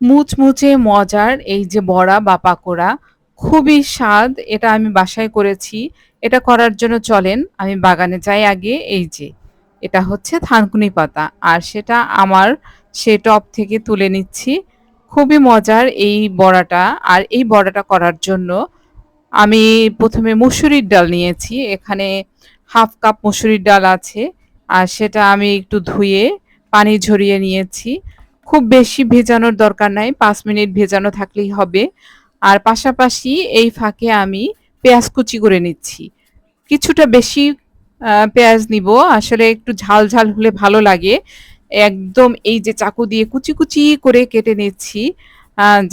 মুচমুচে মজার এই যে বড়া বা পাকোড়া, খুবই স্বাদ, এটা আমি বাসায় করেছি। এটা করার জন্য চলেন, আমি বাগানে যাই আগে, এই যে, এটা হচ্ছে থানকুনি পাতা আর সেটা আমার সে টব থেকে তুলে নিচ্ছি। খুবই মজার এই বড়াটা আর এই বড়াটা করার জন্য আমি ১ম এ মসুরির ডাল নিয়েছি। এখানে হাফ কাপ মসুরির ডাল আছে। আর সেটা আমি একটু ধুয়ে, পানি ঝরিয়ে নিয়েছি। খুব বেশি ভেজানোর দরকার নাই। পাঁচ মিনিট ভেজানো থাকলেই হবে। আর পাশাপাশি এই ফাঁকে আমি পেঁয়াজ কুচি করে নিচ্ছি। কিছুটা বেশি পেঁয়াজ নিব আসলে একটু ঝাল, ঝাল হলে ভালো লাগে। একদম এই যে চাকু দিয়ে কুচি, কুচি করে কেটে নিচ্ছি।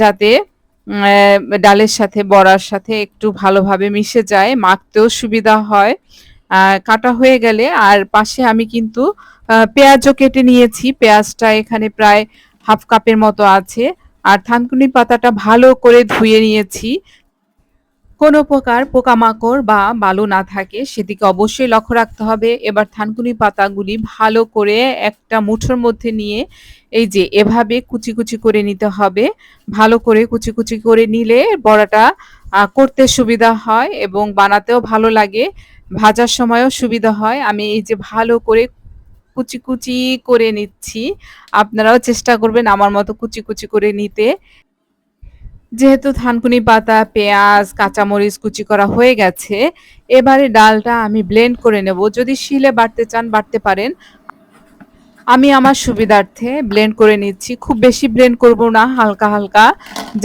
যাতে ডালের সাথে বড়ার সাথে একটু ভালোভাবে মিশে যায়, মাখতেও সুবিধা হয়। কাটা হয়ে গেলে আর পাশে আমি কিন্তু পেঁয়াজও কেটে নিয়েছি। পেঁয়াজটা এখানে প্রায় হাফ কাপের মতো আছে। আর থানকুনি পাতাটা ভালো করে ধুয়ে নিয়েছি। কোনো প্রকার পোকামাকড় বা বালু না থাকে সেদিকে অবশ্যই লক্ষ্য রাখতে হবে। এবার থানকুনি পাতাগুলি ভালো করে একটা মুঠোর মধ্যে নিয়ে এই যে এভাবে কুচি, কুচি করে নিতে হবে। ভালো করে কুচি, কুচি করে নিলে বড়াটা করতে সুবিধা হয় এবং বানাতেও ভালো লাগে। ভাজার সময়ও সুবিধা হয়। আমি এই যে ভালো করে কুচি, কুচি করে নিচ্ছি। আপনারাও চেষ্টা করবেন আমার মতো কুচি, কুচি করে নিতে। যেহেতু থানকুনি পাতা, পেঁয়াজ, কাঁচামরিচ কুচি করা হয়ে গেছে, এবারে ডালটা আমি ব্লেন্ড করে নেব। যদি শিলে বাটতে চান বাটতে পারেন। আমি আমার সুবিধার্থে ব্লেন্ড করে নিচ্ছি। খুব বেশি ব্লেন্ড করব না, হালকা, হালকা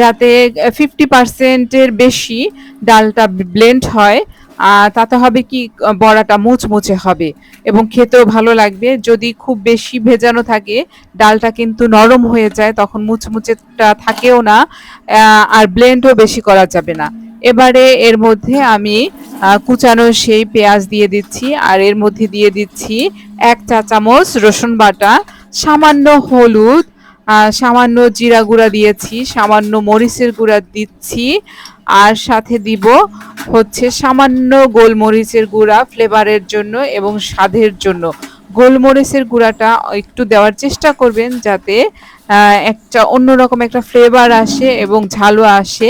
যাতে ফিফটি 50% বেশি ডালটা ব্লেন্ড হয়। তাতে হবে কি বড়াটা মুচমুচে হবে এবং খেতেও ভালো লাগবে। যদি খুব বেশি ভেজানো থাকে ডালটা কিন্তু নরম হয়ে যায় তখন মুচমুচেটা থাকেও না। আর ব্লেন্ডও বেশি করা যাবে না। এবারে এর মধ্যে আমি কুচানো সেই পেঁয়াজ দিয়ে দিচ্ছি আর এর মধ্যে দিয়ে দিচ্ছি ১ চা চামচ রসুন বাটা, সামান্য হলুদ, সামান্য জিরা গুঁড়া দিয়েছি, সামান্য মরিচের গুঁড়া দিচ্ছি আর সাথে দিব হচ্ছে সামান্য গোলমরিচের গুঁড়া ফ্লেভারের জন্য এবং স্বাদের জন্য। গোলমরিচের গুঁড়াটা একটু দেওয়ার চেষ্টা করবেন যাতে একটা অন্যরকম একটা ফ্লেভার আসে এবং ঝালও আসে।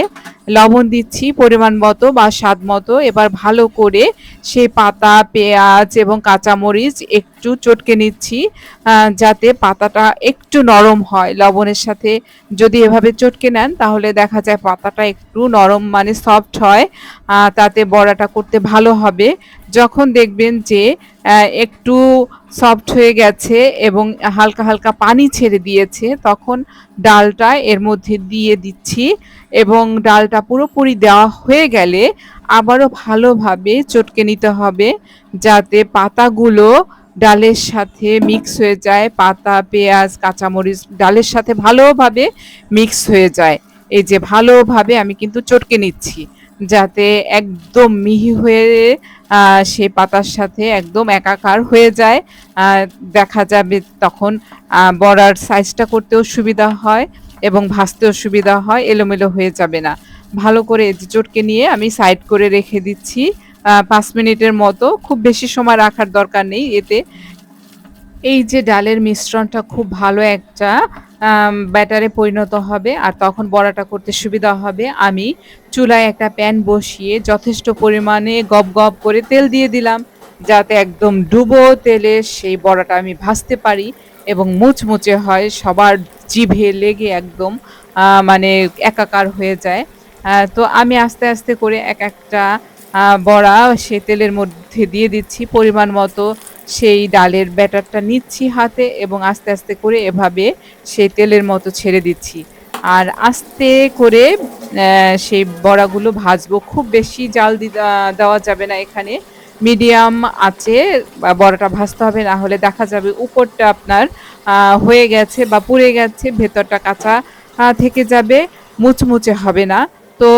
লবণ দিচ্ছি পরিমাণ মতো বা স্বাদ মতো। এবার ভালো করে সেই পাতা, পেঁয়াজ এবং কাঁচামরিচ একটু চটকে নিচ্ছি যাতে পাতাটা একটু নরম হয়। লবণের সাথে যদি এভাবে চটকে নেন তাহলে দেখা যায় পাতাটা একটু নরম মানে সফট হয়। তাতে বড়াটা করতে ভালো হবে। যখন দেখবেন যে একটু সফট হয়ে গেছে এবং হালকা, হালকা পানি ছেড়ে দিয়েছে তখন ডালটা এর মধ্যে দিয়ে দিচ্ছি এবং ডালটা পুরোপুরি দেওয়া হয়ে গেলে আবারও ভালোভাবে চটকে নিতে হবে যাতে পাতাগুলো ডালের সাথে মিক্স হয়ে যায়। পাতা, পেঁয়াজ, কাঁচামরিচ ডালের সাথে ভালোভাবে মিক্স হয়ে যায়। এই যে ভালোভাবে আমি কিন্তু চটকে নিচ্ছি। যাতে একদম মিহি হয়ে সে পাতার সাথে একদম একাকার হয়ে যায়। দেখা যাবে তখন বড়ার সাইজটা করতেও সুবিধা হয় এবং ভাজতেও সুবিধা হয়, এলোমেলো হয়ে যাবে না। ভালো করে চটকে নিয়ে আমি সাইড করে রেখে দিচ্ছি ৫ মিনিটের মতো। খুব বেশি সময় রাখার দরকার নেই এতে। এই যে ডালের মিশ্রণটা খুব ভালো একটা ব্যাটারে পরিণত হবে আর তখন বড়াটা করতে সুবিধা হবে। আমি চুলায় একটা প্যান বসিয়ে যথেষ্ট পরিমাণে গপ, গপ করে তেল দিয়ে দিলাম। যাতে একদম ডুবো তেলে সেই বড়াটা আমি ভাজতে পারি এবং মুচমুচে হয় সবার জিভে লেগে একদম মানে একাকার হয়ে যায়। তো আমি আস্তে, আস্তে করে এক একটা বড়া সে তেলের মধ্যে দিয়ে দিচ্ছি। পরিমাণ মতো সেই ডালের ব্যাটারটা নিচ্ছি হাতে এবং আস্তে, আস্তে করে এভাবে সেই তেলের মতো ছেড়ে দিচ্ছি। আর আস্তে করে সেই বড়াগুলো ভাজবো। খুব বেশি জাল দেওয়া যাবে না এখানে। মিডিয়াম আছে বড়াটা ভাজতে হবে না হলে দেখা যাবে উপরটা আপনার হয়ে গেছে বা পুড়ে গেছে, ভেতরটা কাঁচা থেকে যাবে, মুচমুচে হবে না। তো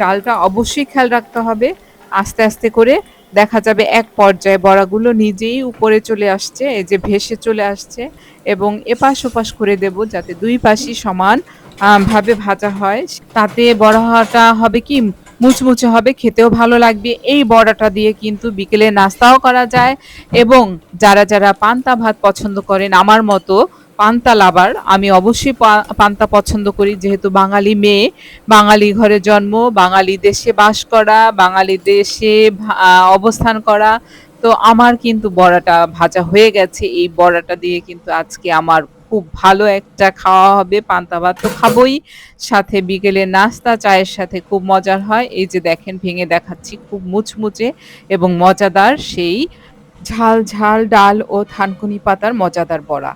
জালটা অবশ্যই খেয়াল রাখতে হবে। আস্তে, আস্তে করে দেখা যাবে এক পর্যায়ে বড়াগুলো নিজেই উপরে চলে আসছে, এই যে ভেসে চলে আসছে এবং এপাশ-ওপাশ করে দেব যাতে দুই পাশই সমান ভাবে ভাজা হয়। তাতে বড়াটা হবে কি মুচমুচে হবে, খেতেও ভালো লাগবে। এই বড়াটা দিয়ে কিন্তু বিকেলে নাস্তাও করা যায় এবং যারা, যারা পান্তা ভাত পছন্দ করেন আমার মতো পান্তা লাভার। আমি অবশ্যই পান্তা পছন্দ করি, যেহেতু বাঙালি মেয়ে, বাঙালি ঘরে জন্ম, বাঙালি দেশে বাস করা, বাঙালি দেশে অবস্থান করা। তো আমার কিন্তু বড়াটা ভাজা হয়ে গেছে। এই বড়াটা দিয়ে কিন্তু আজকে আমার খুব ভালো একটা খাওয়া হবে। পান্তা ভাত তো খাবোই। সাথে বিকেলে নাস্তা, চায়ের সাথে খুব মজার হয়। এই যে দেখেন, ভেঙে দেখাচ্ছি খুব মুচমুচে এবং মজাদার সেই ঝাল ঝাল ডাল ও থানকুনি পাতার মজাদার বড়া।